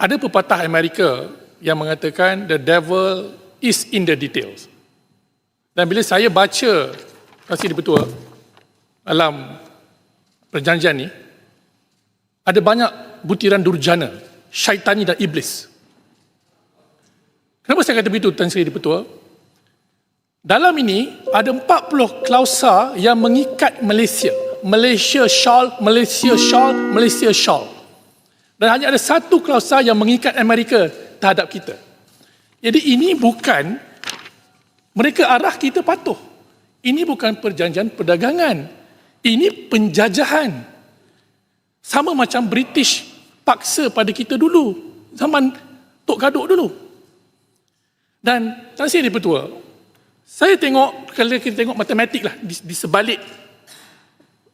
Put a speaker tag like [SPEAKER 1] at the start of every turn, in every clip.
[SPEAKER 1] Ada pepatah Amerika yang mengatakan the devil is in the details. Dan bila saya baca kasih di Petua dalam perjanjian ni, ada banyak butiran durjana, syaitani dan iblis. Kenapa saya kata begitu Tan Sri di Petua? Dalam ini ada 40 klausa yang mengikat Malaysia. Malaysia shawl, Malaysia shawl, Malaysia shawl. Dan hanya ada satu klausa yang mengikat Amerika terhadap kita. Jadi ini bukan mereka arah kita patuh. Ini bukan perjanjian perdagangan. Ini penjajahan. Sama macam British paksa pada kita dulu. Zaman Tok Gaduk dulu. Dan Tan Sri di Petua, saya tengok, kalau kita tengok matematik lah di, di sebalik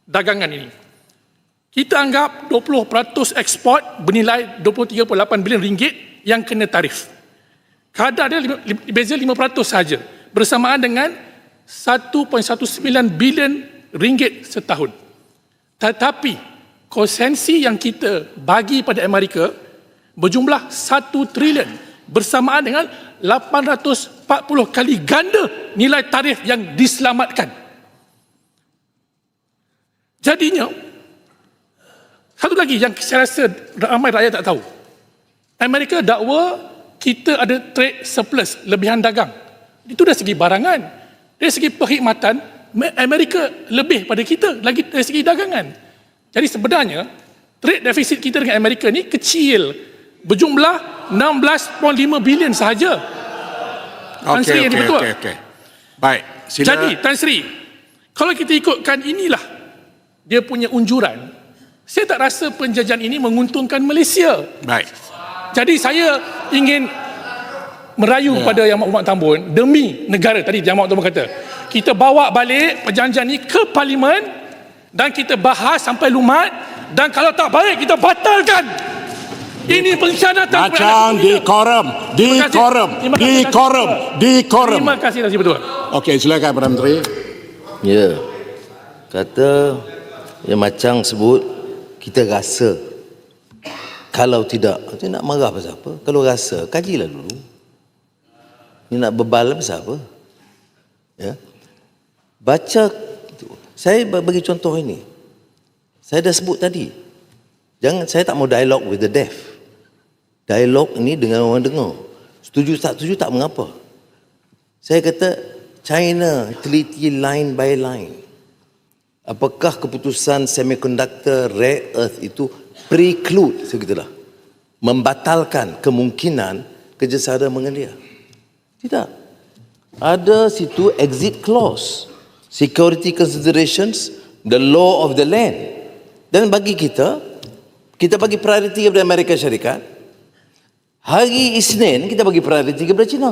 [SPEAKER 1] dagangan ini. Kita anggap 20% ekspor bernilai 23.8 bilion ringgit yang kena tarif. Kadar dia beza 5% saja bersamaan dengan 1.19 bilion ringgit setahun. Tetapi konsensi yang kita bagi pada Amerika berjumlah 1 trilion bersamaan dengan 840 kali ganda nilai tarif yang diselamatkan. Jadinya, satu lagi yang saya rasa ramai rakyat tak tahu. Amerika dakwa kita ada trade surplus, lebihan dagang. Itu dari segi barangan. Dari segi perkhidmatan, Amerika lebih pada kita lagi dari segi dagangan. Jadi sebenarnya, trade deficit kita dengan Amerika ni kecil. Berjumlah 16.5 bilion sahaja. Tan Sri
[SPEAKER 2] okey,
[SPEAKER 1] betul.
[SPEAKER 2] okey, okey. Baik, sila.
[SPEAKER 1] Jadi Tan Sri, kalau kita ikutkan inilah dia punya unjuran, saya tak rasa penjajahan ini menguntungkan Malaysia.
[SPEAKER 2] Baik.
[SPEAKER 1] Jadi saya ingin merayu
[SPEAKER 2] Ya.
[SPEAKER 1] pada Yang Amat Tambun demi negara tadi Yang Amat Tambun kata kita bawa balik perjanjian ini ke parlimen dan kita bahas sampai lumat dan kalau tak baik kita batalkan ini pengkhianatan kepada
[SPEAKER 2] Macam di korum, di korum, di korum, di korum.
[SPEAKER 1] Terima kasih Sri Betul.
[SPEAKER 2] Okey, silakan Perdana Menteri.
[SPEAKER 3] Ya. Kata yang macam sebut kita rasa. Kalau tidak, tu nak marah pasal apa? Kalau rasa, kajilah dulu. Ni nak bebal pasal apa? Ya. Baca saya bagi contoh ini. Saya dah sebut tadi. Jangan saya tak mau dialog with the deaf. Dialog ini dengan orang dengar. Setuju tak setuju tak mengapa. Saya kata China teliti line by line. Apakah keputusan semiconductor rare earth itu preclude segitulah membatalkan kemungkinan kerjasama dengan dia? Tidak. Ada situ exit clause, security considerations, the law of the land. Dan bagi kita, kita bagi priority kepada Amerika Syarikat. Hari Isnin kita bagi priority kepada China.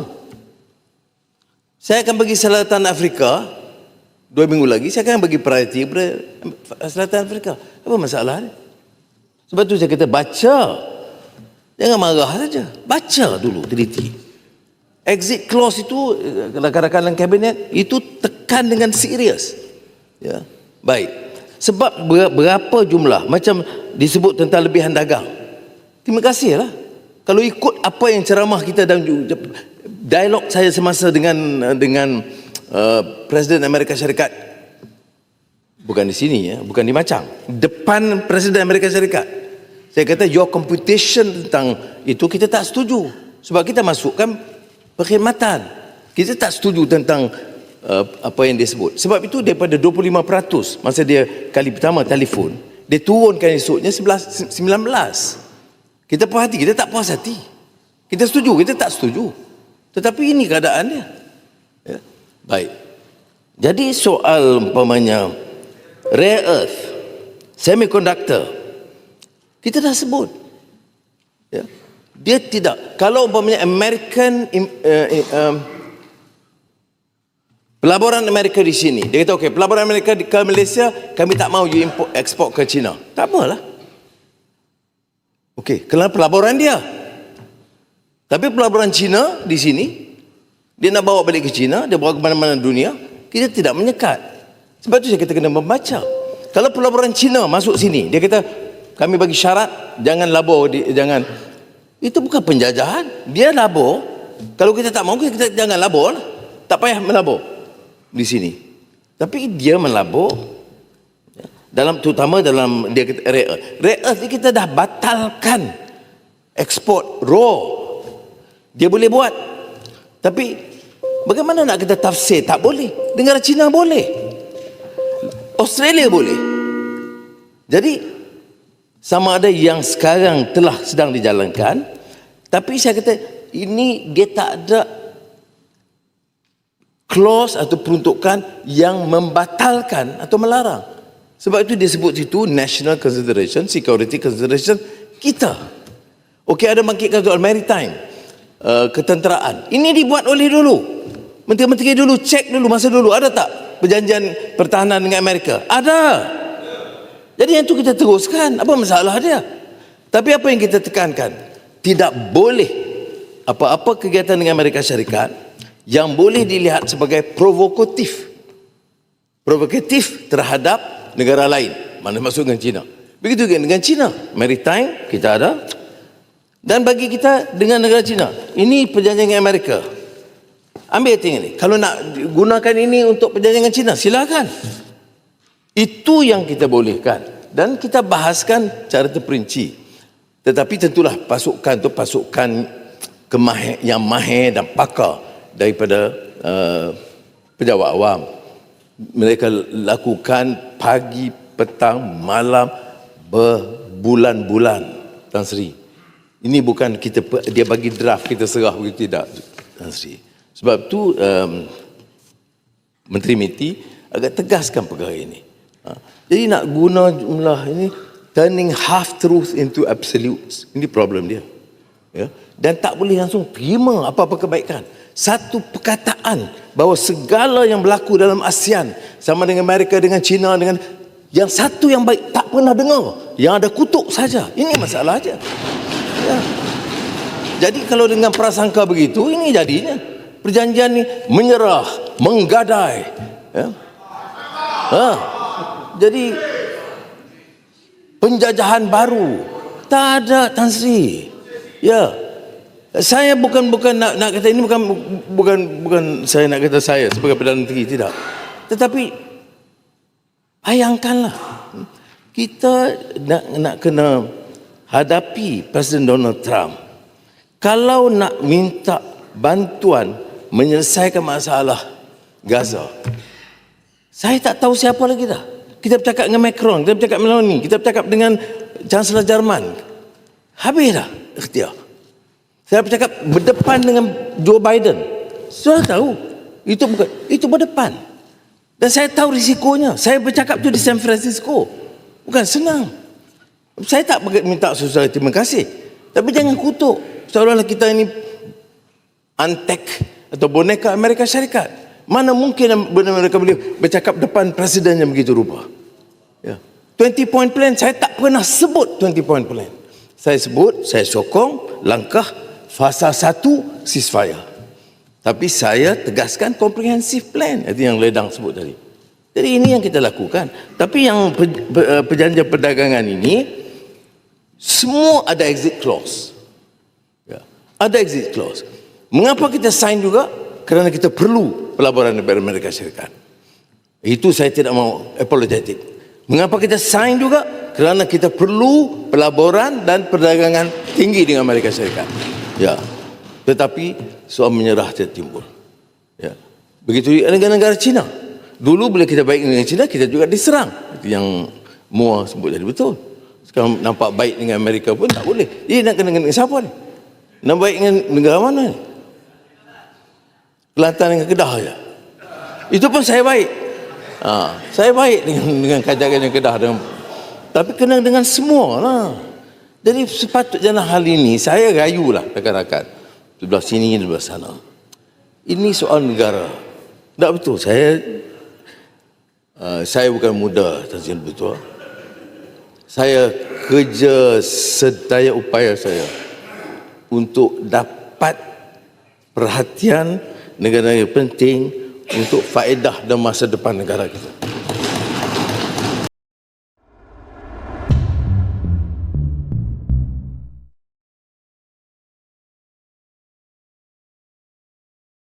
[SPEAKER 3] Saya akan bagi Selatan Afrika dua minggu lagi saya akan bagi priority kepada Selatan Afrika. Apa masalah ni? Sebab tu saya kata baca. Jangan marah saja. Baca dulu teliti. Exit clause itu rakan-rakan dalam kabinet itu tekan dengan serius. Ya. Baik. Sebab ber- berapa jumlah macam disebut tentang lebihan dagang. Terima kasihlah. Kalau ikut apa yang ceramah kita dan dialog saya semasa dengan dengan uh, Presiden Amerika Syarikat bukan di sini ya, bukan di Macang, depan Presiden Amerika Syarikat. Saya kata your computation tentang itu kita tak setuju sebab kita masukkan perkhidmatan. Kita tak setuju tentang uh, apa yang dia sebut. Sebab itu daripada 25% masa dia kali pertama telefon, dia turunkan esoknya 11 19. Kita puas hati, kita tak puas hati. Kita setuju, kita tak setuju. Tetapi ini keadaan dia. Baik. Jadi soal umpamanya rare earth, semiconductor, kita dah sebut. Ya. Dia tidak. Kalau umpamanya American uh, um, pelaburan Amerika di sini, dia kata okey, pelaburan Amerika ke Malaysia kami tak mau you import ekspor ke China. Tak apalah. Okey, kerana pelaburan dia. Tapi pelaburan China di sini, dia nak bawa balik ke China, dia bawa ke mana-mana dunia, kita tidak menyekat. Sebab tu saya kata kena membaca. Kalau pelaburan China masuk sini, dia kata kami bagi syarat jangan labur di, jangan Itu bukan penjajahan. Dia labur. Kalau kita tak mau, kita jangan labur lah. Tak payah melabur di sini. Tapi dia melabur dalam terutama dalam dia kata rare earth. Rare earth ni kita dah batalkan ekspor raw. Dia boleh buat. Tapi bagaimana nak kita tafsir? Tak boleh. Negara Cina boleh. Australia boleh. Jadi sama ada yang sekarang telah sedang dijalankan tapi saya kata ini dia tak ada clause atau peruntukan yang membatalkan atau melarang. Sebab itu disebut situ national consideration, security consideration kita. Okey ada bangkitkan soal maritime, uh, ketenteraan. Ini dibuat oleh dulu. Menteri-menteri dulu cek dulu masa dulu ada tak perjanjian pertahanan dengan Amerika? Ada. Jadi yang itu kita teruskan. Apa masalah dia? Tapi apa yang kita tekankan? Tidak boleh apa-apa kegiatan dengan Amerika Syarikat yang boleh dilihat sebagai provokatif. Provokatif terhadap negara lain. Mana masuk dengan China. Begitu juga dengan China. Maritime kita ada. Dan bagi kita dengan negara China. Ini perjanjian dengan Amerika. Ambil tengok ni. Kalau nak gunakan ini untuk perjanjian dengan China, silakan. Itu yang kita bolehkan dan kita bahaskan cara terperinci. Tetapi tentulah pasukan tu pasukan kemahir, yang mahir dan pakar daripada uh, pejabat awam. Mereka lakukan pagi, petang, malam berbulan-bulan Tan Sri. Ini bukan kita dia bagi draft kita serah begitu tidak Tan Sri. Sebab tu um, Menteri MITI agak tegaskan perkara ini. Ha. Jadi nak guna jumlah ini turning half truth into absolutes. Ini problem dia. Ya. Dan tak boleh langsung terima apa-apa kebaikan. Satu perkataan bahawa segala yang berlaku dalam ASEAN sama dengan Amerika dengan China dengan yang satu yang baik tak pernah dengar. Yang ada kutuk saja. Ini masalah aja. Ya. Jadi kalau dengan prasangka begitu ini jadinya. Perjanjian ni menyerah, menggadai. Ya. Ha. Jadi penjajahan baru. Tak ada Tan Sri. Ya. Saya bukan bukan nak nak kata ini bukan bukan bukan saya nak kata saya sebagai perdana menteri tidak. Tetapi bayangkanlah kita nak nak kena hadapi Presiden Donald Trump kalau nak minta bantuan menyelesaikan masalah Gaza saya tak tahu siapa lagi dah kita bercakap dengan Macron, kita bercakap dengan Meloni, kita bercakap dengan Chancellor Jerman. Habis dah ikhtiar. Saya bercakap berdepan dengan Joe Biden. Sudah tahu. Itu bukan itu berdepan. Dan saya tahu risikonya. Saya bercakap tu di San Francisco. Bukan senang. Saya tak minta susah terima kasih. Tapi jangan kutuk. Seolah-olah kita ini antek atau boneka Amerika Syarikat. Mana mungkin mereka boleh bercakap depan presiden yang begitu rupa. Ya. 20 point plan saya tak pernah sebut 20 point plan. Saya sebut, saya sokong langkah fasa 1 ceasefire. Tapi saya tegaskan comprehensive plan. Itu yang Ledang sebut tadi. Jadi ini yang kita lakukan. Tapi yang eh, perjanjian perdagangan ini semua ada exit clause. Ya. Ada exit clause. Mengapa kita sign juga? Kerana kita perlu pelaburan negara Amerika Syarikat. Itu saya tidak mau apologetic. Mengapa kita sign juga? Kerana kita perlu pelaburan dan perdagangan tinggi dengan Amerika Syarikat. Ya. Tetapi soal menyerah tidak timbul. Ya. Begitu juga dengan negara Cina. Dulu bila kita baik dengan Cina, kita juga diserang. Itu yang Mua sebut tadi betul. Sekarang nampak baik dengan Amerika pun tak boleh. Ini nak kena dengan siapa ni? Nak baik dengan negara mana ni? Kelantan dengan Kedah saja. Itu pun saya baik. Ha, saya baik dengan dengan kajian Kedah dengan tapi kena dengan semua lah. Jadi sepatutnya hal ini saya rayulah rakan-rakan sebelah sini sebelah sana. Ini soal negara. Tak betul. Saya uh, saya bukan muda Tazin betul. Saya kerja sedaya upaya saya untuk dapat perhatian negara-negara penting untuk faedah dan masa depan negara kita.